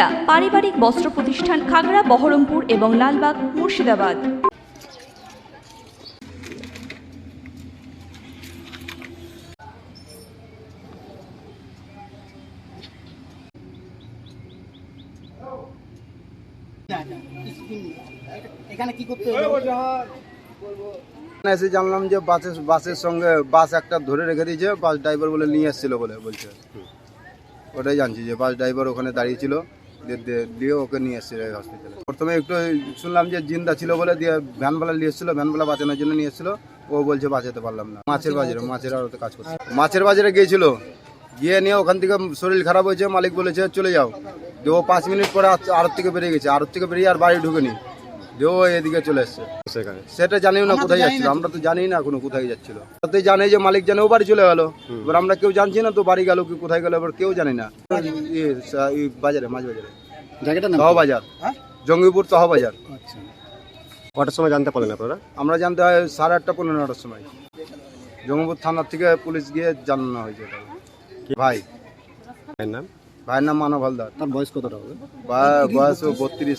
সুনিতা পারিবারিক বস্ত্র প্রতিষ্ঠান খাগড়া বহরমপুর এবং লালবাগ মুর্শিদাবাদ। এখানে কি করতে এসে জানলাম যে বাসের বাসের সঙ্গে বাস একটা ধরে রেখে দিয়েছে বাস ড্রাইভার বলে নিয়ে এসেছিল বলে বলছে। ওটাই জানছি যে বাস ড্রাইভার ওখানে দাঁড়িয়ে ছিল। দিয়ে ওকে নিয়ে এসেছিল হসপিটালে প্রথমে একটু শুনলাম যে জিন্দা ছিল বলে দিয়ে ভ্যানবেলা নিয়ে এসেছিল ভ্যানবেলা বাঁচানোর জন্য নিয়ে এসেছিল। ও বলছে বাঁচাতে পারলাম না। মাছের বাজারে, মাছের আড়তে কাজ করছে। মাছের বাজারে গিয়েছিল। গিয়ে নিয়ে ওখান থেকে শরীর খারাপ হয়েছে, মালিক বলেছে চলে যাও। দিয়ে ও পাঁচ মিনিট পরে আড়ত থেকে বেরিয়ে গেছে। আড়ত থেকে বেরিয়ে আর বাড়ি ঢুকেনি। দিয়ে ও এদিকে চলে এসছে। সেখানে। সেটা জানিও না কোথায় যাচ্ছিল আমরা তো জানি না কোনো কোথায় যাচ্ছিল। তাতে জানে যে মালিক জানে ও বাড়ি চলে গেল। এবার আমরা কেউ জানছি না তো বাড়ি গেল কি কোথায় গেল এবার কেউ জানি না। বাজারে মাছ বাজারে জায়গাটার নাম তহ বাজার হ্যাঁ? জঙ্গিপুর তহ বাজার আচ্ছা। কটার সময় জানতে পারলেন আপনারা? আমরা জানতে হয় সাড়ে আটটা পনেরো নটার সময়। জঙ্গিপুর থানার থেকে পুলিশ গিয়ে জানানো হয়েছে। ভাই। ভাইয়ের নাম? ভাইয়ের নাম মানব হালদার। তার বয়স কতটা হবে? বা- বয়স বত্রিশ।